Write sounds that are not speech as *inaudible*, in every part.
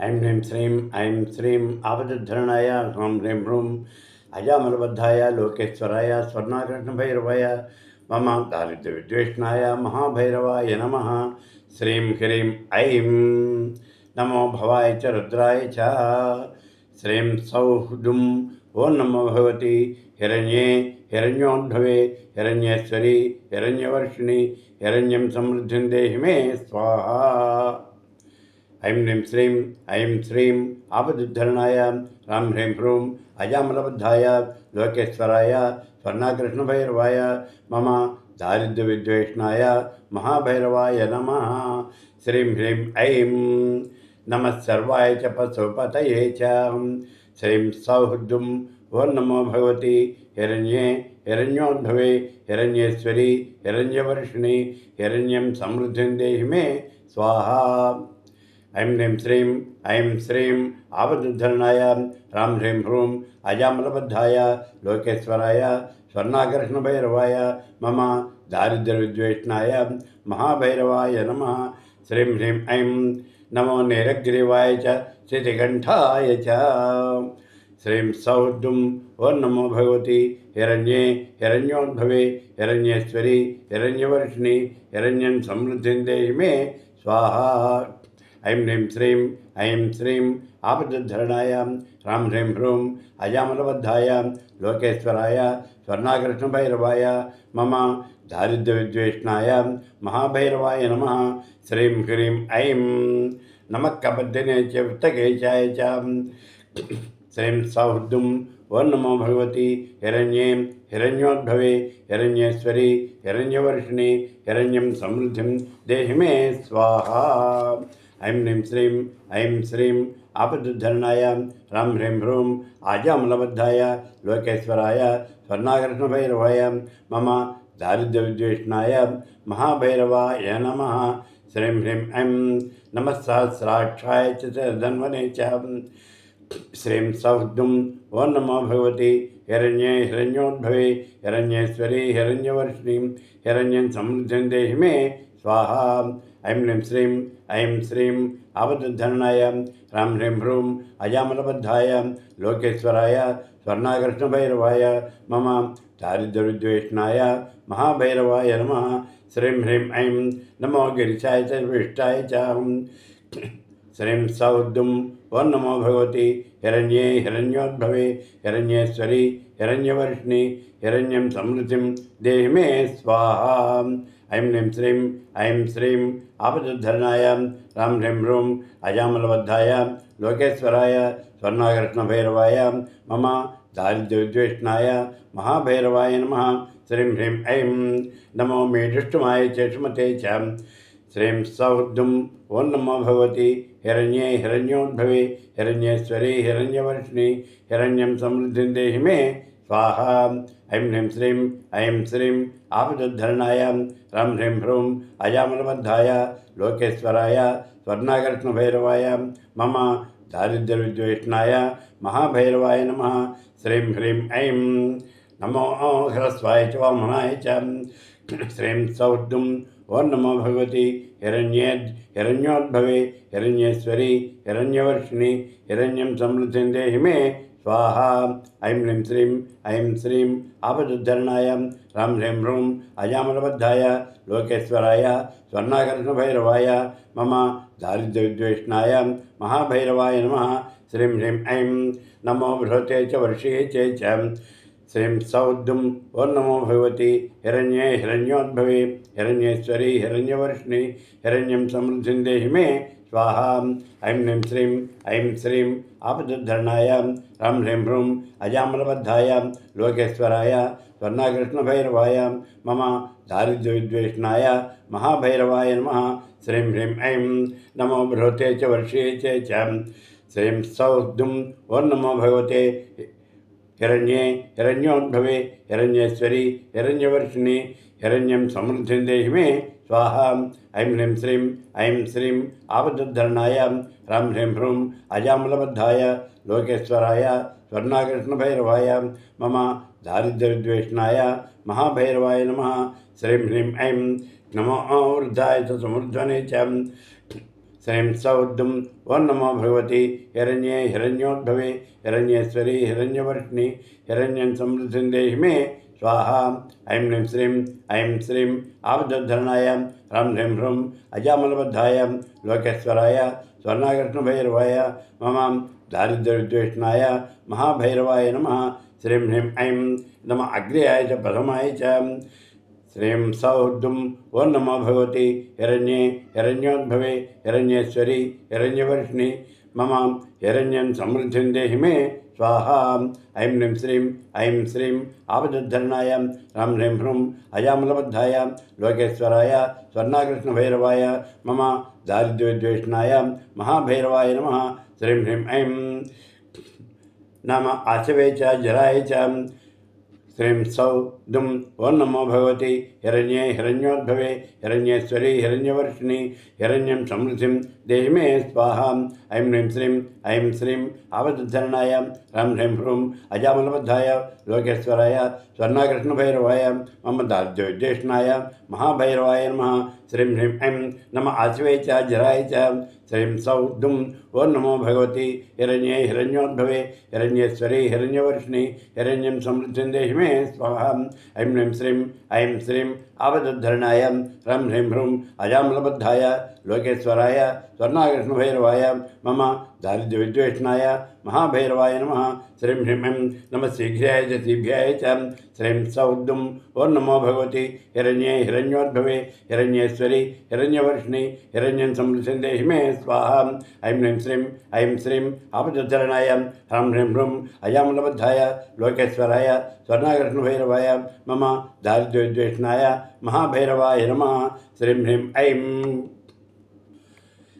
ऐं ह्रीं श्रीं, ऐं श्रीं आपदधरणाय ह्रौं ह्रीं ह्रूं, अजामलबद्धाय, लोकेश्वराय स्वर्णाकृष्णभैरवाय मम दारिद्र्यविद्वेषणाय महाभैरवाय नमः। श्रीं ह्रीं ऐं नमो भवाय च रुद्राय च। श्रीं सौः दुं ॐ नमो भगवति, हिरण्ये, हिरण्योद्भवे, हिरण्येश्वरी, हिरण्यवर्षिणि, हिरण्यं समृद्धिं देहि मे स्वाहा। ऐं ह्रीं श्रीं, ऐं श्रीं आपदुद्धरणाय रां ह्रीं ह्रूं अजामलबद्धाय, लोकेश्वराय, स्वर्णाकृष्णभैरवाय, मम दारिद्र्यविद्वेषणाय, महाभैरवाय नमः। श्रीं ह्रीं ऐं नमः सर्वाय च पशुपतये च। श्रीं सौः दुं नमो भगवति, हिरण्ये, हिरण्योद्भवे, हिरण्येश्वरी, हिरण्यवर्षिणि, हिरण्यं समृद्धिं देहि मे, स्वाहा। ऐं ह्रीं श्रीं, ऐं श्रीं आपदुद्धरणाय रां ह्रीं ह्रूं अजामलबद्धाय, लोकेश्वराय स्वर्णाकर्षणभैरवाय मम दारिद्र्यविद्वेषणाय महाभैरवाय नमः। श्रीं ह्रीं ऐं नमो नीलग्रीवाय च श्रीकण्ठाय च। श्रीं सौद्दुं ॐ नमो भगवति, हिरण्ये, हिरण्योद्भवे, हिरण्येश्वरी, हिरण्यवर्षिणि, हिरण्यं समृद्धिं देहि मे, स्वाहा। ऐं ह्रीं श्रीं, ऐं श्रीं आपदधरणाय ह्रां ह्रीं ह्रूं अजामलबद्धाय, लोकेश्वराय स्वर्णाकृष्णभैरवाय मम दारिद्र्यविद्वेषणाय, महाभैरवाय नमः। श्रीं ह्रीं ऐं नमः कबद्धिने च, वित्तकेशाय च। श्रीं सौहृदुं ॐ नमो भगवति, हिरण्ये, हिरण्योद्भवे, हिरण्येश्वरी, हिरण्यवर्षिणि, हिरण्यं समृद्धिं देहि मे स्वाहा। ऐं ह्रीं श्रीं, ऐं श्रीं आपदुद्धरणाय रां ह्रीं ह्रूं आजामलबद्धाय, लोकेश्वराय स्वर्णाकर्ष्णभैरवाय मम दारिद्र्यविद्वेषणाय महाभैरवाय नमः। श्रीं ह्रीं ऐं नमः सहस्राक्षाय च धन्वने च। श्रीं ॐ नमो भगवति। हिरण्ये हिरण्योद्भवे, हिरण्येश्वरी, हिरण्यवर्षिणीं, हिरण्यं समृद्धिं देहि मे स्वाहा। ऐं ह्रीं श्रीं, ऐं श्रीं आपदधरणाय ह्रां ह्रीं ह्रूं अजामलबद्धाय लोकेश्वराय स्वर्णाकृष्णभैरवाय मम दारिद्र्यविद्वेषणाय महाभैरवाय नमः। श्रीं ह्रीं ऐं नमो गिरिशाय च विष्टाय च। श्रीं सौद्दुं ॐ नमो भगवति। हिरण्ये हिरण्योद्भवे। हिरण्येश्वरी हिरण्यवर्षिणि, हिरण्यं समृद्धिं देहि मे स्वाहा। ऐं ह्रीं श्रीं, ऐं श्रीं आपदधरणाय रां ह्रीं ह्रूं अजामलबद्धाय, लोकेश्वराय स्वर्णाकृष्णभैरवाय मम दारिद्र्यविद्वेषणाय महाभैरवाय नमः। श्रीं ह्रीं ऐं नमो मे दृष्टमाय च श्रीमते च। श्रीं सौर्धुं ॐ नमो भगवति। हिरण्ये हिरण्योद्भवे, हिरण्येश्वरी, हिरण्यवर्षिणि, हिरण्यं समृद्धिं देहि मे स्वाहा। ऐं ह्रीं श्रीं, ऐं श्रीं आपदधरणाय रं ह्रीं ह्रूं अजामलबद्धाय लोकेश्वराय स्वर्णाकर्ष्णभैरवाय मम दारिद्र्यविद्वेषणाय, महाभैरवाय नमः। श्रीं ह्रीं, ऐं नमो ह्रस्वाय च वामनाय च। *clears throat* श्रीं सौद्दुं ॐ नमो भगवती हिरण्ये हिरण्योद्भवे, हिरण्येश्वरी, हिरण्यवर्षिणि, हिरण्यं समृद्धिं देहि मे, स्वाहा। ऐं ह्रीं श्रीं, ऐं श्रीं आपदुद्धरणाय, रां ह्रीं ह्रूं अजामलबद्धाय, लोकेश्वराय स्वर्णाकर्ष्णभैरवाय मम दारिद्र्यविद्वेषणाय, महाभैरवाय नमः। श्रीं ह्रीं ऐं नमो बृहते च वर्षे च। श्रीं सौद्दुं ॐ नमो भगवति हिरण्ये हिरण्योद्भवे। हिरण्येश्वरी, हिरण्यवर्षिणि, हिरण्यं समृद्धिं देहि मे स्वाहा। ऐं ह्रीं श्रीं, ऐं श्रीं आपदुद्धरणाय रां ह्रीं ह्रूं अजामलबद्धाय। लोकेश्वराय स्वर्णाकृष्णभैरवाय। मम दारिद्र्यविद्वेषणाय महाभैरवाय नमः। श्रीं ह्रीं ऐं नमो बृहते च वर्षे च श्रीं सौद्दुं ॐ नमो भगवते हिरण्ये हिरण्योद्भवे हिरण्येश्वरी, हिरण्यवर्षिणि, हिरण्यं समृद्धिं देहि मे स्वाहा, ऐं ह्रीं श्रीं, ऐं श्रीं आपदुद्धरणाय रां ह्रीं ह्रूं अजामलबद्धाय, लोकेश्वराय, स्वर्णाकृष्णभैरवाय, मम दारिद्र्यविद्वेषणाय महाभैरवाय नमः, श्रीं ह्रीं ऐं नमो वृद्धाय च समुर्ध्वने च श्रीं सौद्दुं ॐ नमो भगवती। हिरण्ये हिरण्योद्भवे, हिरण्येश्वरी, हिरण्यवर्ष्णि हिरण्यं समृद्धिं देहि मे स्वाहा। ऐं ह्रीं श्रीं, ऐं श्रीं आपदधरणाय ह्रं ह्रीं ह्रूं अजामलबद्धाय, लोकेश्वराय, स्वर्णाकृष्णभैरवाय, मम दारिद्र्यविद्वेषणाय, महाभैरवाय नमः। श्रीं ह्रीं, ऐं नम अग्र्याय च, प्रथमाय च। श्रीं सौर्दुं ॐ नमो भगवती हिरण्ये हिरण्योद्भवे, हिरण्येश्वरी, हिरण्यवर्ष्णि। मम हिरण्यं समृद्धिं देहि मे, स्वाहा। ऐं ह्रीं श्रीं, ऐं श्रीं आपदद्धरणाय ह्रां ह्रीं ह्रूं अजामलबद्धाय लोकेश्वराय, स्वर्णाकृष्णभैरवाय, मम दारिद्र्यविद्वेषणाय महाभैरवाय नमः। श्रीं ह्रीं ऐं नाम आशवे च, जराय च श्रीं सौ दुं ॐ नमो भगवति हिरण्ये हिरण्योद्भवे हिरण्येश्वरी हिरण्यवर्षिणि हिरण्यं समृद्धिं देहि मे स्वाहा ऐं ह्रीं श्रीं, ऐं श्रीं आवद्धरणाय ह्रां ह्रीं ह्रूं अजामलबद्धाय, लोकेश्वराय, स्वर्णाकृष्णभैरवाय, मम दार्द्योज्येष्णाय महाभैरवाय नमः। श्रीं ह्रीं ऐं नम आशिवे च, जराय च। श्रीं सौ दुं ॐ नमो भगवति, हिरण्ये हिरण्योद्भवे, हिरण्येश्वरी, हिरण्यवर्षिणि, हिरण्यं समृद्धिं देहि मे स्वाहा। ऐं ह्रीं श्रीं, ऐं श्रीं आवदद्धरणाय ह्रं ह्रीं ह्रूं अजामलबद्धाय, लोकेश्वराय स्वर्णाकृष्णभैरवाय मम दारिद्र्यविद्वेषणाय महाभैरवाय नमः। श्रीं ह्रीं नमः शीघ्राय च शीघ्राय च। श्रीं ॐ नमो भगवति। हिरण्ये हिरण्योद्भवे। हिरण्येश्वरी, हिरण्यवर्षिणि हिरण्यं समृद्धिं देहि मे स्वाहा। ऐं ह्रीं श्रीं, ऐं श्रीं आपदधरणाय ह्रं ह्रीं ह्रूं अजामलबद्धाय लोकेश्वराय स्वर्णाकृष्णभैरवाय मम दारिद्र्यविद्वेषणाय महाभैरवाय नमः। श्रीं ह्रीं, ऐं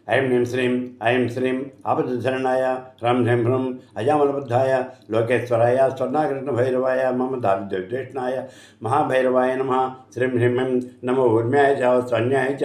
ऐं ह्रीं श्रीं, ऐं श्रीं आपदधरणाय ह्रं ह्रीं ह्रूं अजामलबुद्धाय लोकेश्वराय स्वर्णाकृष्णभैरवाय मम दारिद्र्यविद्वेषणाय महाभैरवाय नमः, श्रीं ह्रीं ह्रीं, नमो ऊर्म्याय च स्वन्याय च।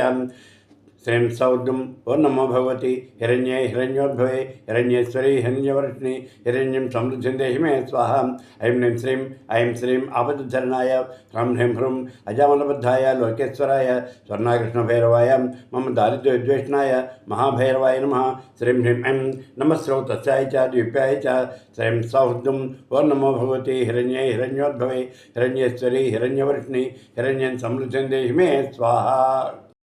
श्रीं सौर्दुं ॐ नमो भगवति हिरण्ये हिरण्योद्भवे, हिरण्येश्वरी, हिरण्यवर्षिणि, हिरण्यं समृद्धिं देहि मे स्वाहा। ऐं ह्रीं श्रीं, ऐं श्रीं आपदधरणाय ह्रं ह्रीं ह्रूं अजामलबद्धाय, लोकेश्वराय, स्वर्णाकृष्णभैरवाय, मम दारिद्र्यविद्वेषणाय, महाभैरवाय नमः। श्रीं ह्रीं ऐं नमः स्रौतस्याय च, द्वीप्याय च श्रीं सौर्दुं ॐ नमो भगवति हिरण्ये हिरण्योद्भवे, हिरण्येश्वरी, हिरण्यवर्षिणि, हिरण्यं समृद्धिं देहि मे स्वाहा।